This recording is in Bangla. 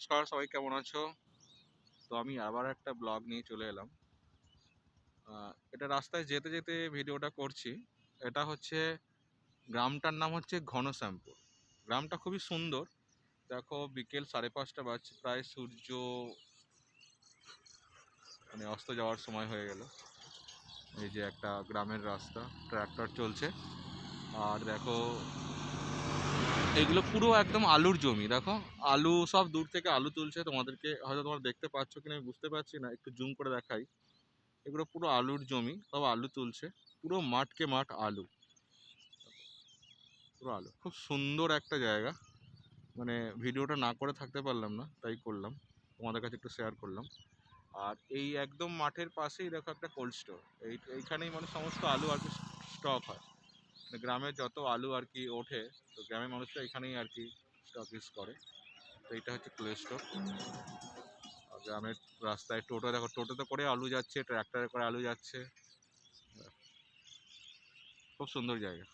নমস্কার, সবাই কেমন আছো? তো আমি আবার একটা ব্লগ নিয়ে চলে এলাম। এটা রাস্তায় যেতে যেতে ভিডিওটা করছি। এটা হচ্ছে, গ্রামটার নাম হচ্ছে ঘনশ্যামপুর। গ্রামটা খুবই সুন্দর। দেখো, বিকেল সাড়ে পাঁচটা বাজছে, প্রায় সূর্য মানে অস্ত যাওয়ার সময় হয়ে গেল। এই যে একটা গ্রামের রাস্তা, ট্র্যাক্টর চলছে। আর দেখো এগুলো পুরো একদম আলুর জমি। দেখো, আলু সব দূর থেকে আলু তুলছে। তোমাদেরকে হয়তো তোমরা দেখতে পাচ্ছ কিনা, আমি বুঝতে পারছি না। একটু জুম করে দেখাই। এগুলো পুরো আলুর জমি, সব আলু তুলছে। পুরো মাঠকে মাঠ আলু। পুরো আলু। খুব সুন্দর একটা জায়গা। মানে ভিডিওটা না করে থাকতে পারলাম না, তাই করলাম। তোমাদের কাছে একটু শেয়ার করলাম। আর এই একদম মাঠের পাশেই দেখো একটা কোল্ড স্টোর এই, এইখানেই মানে সমস্ত আলু আর কি স্টক হয়। মানে গ্রামের যত আলু আর কি ওঠে, তো গ্রামের মানুষরা এখানেই আর কি স্টক করে। তো এটা হচ্ছে প্লে স্টোর গ্রামের রাস্তায় টোটো, দেখো টোটোতে করে আলু যাচ্ছে ট্র্যাক্টরে করে আলু যাচ্ছে। খুব সুন্দর জায়গা।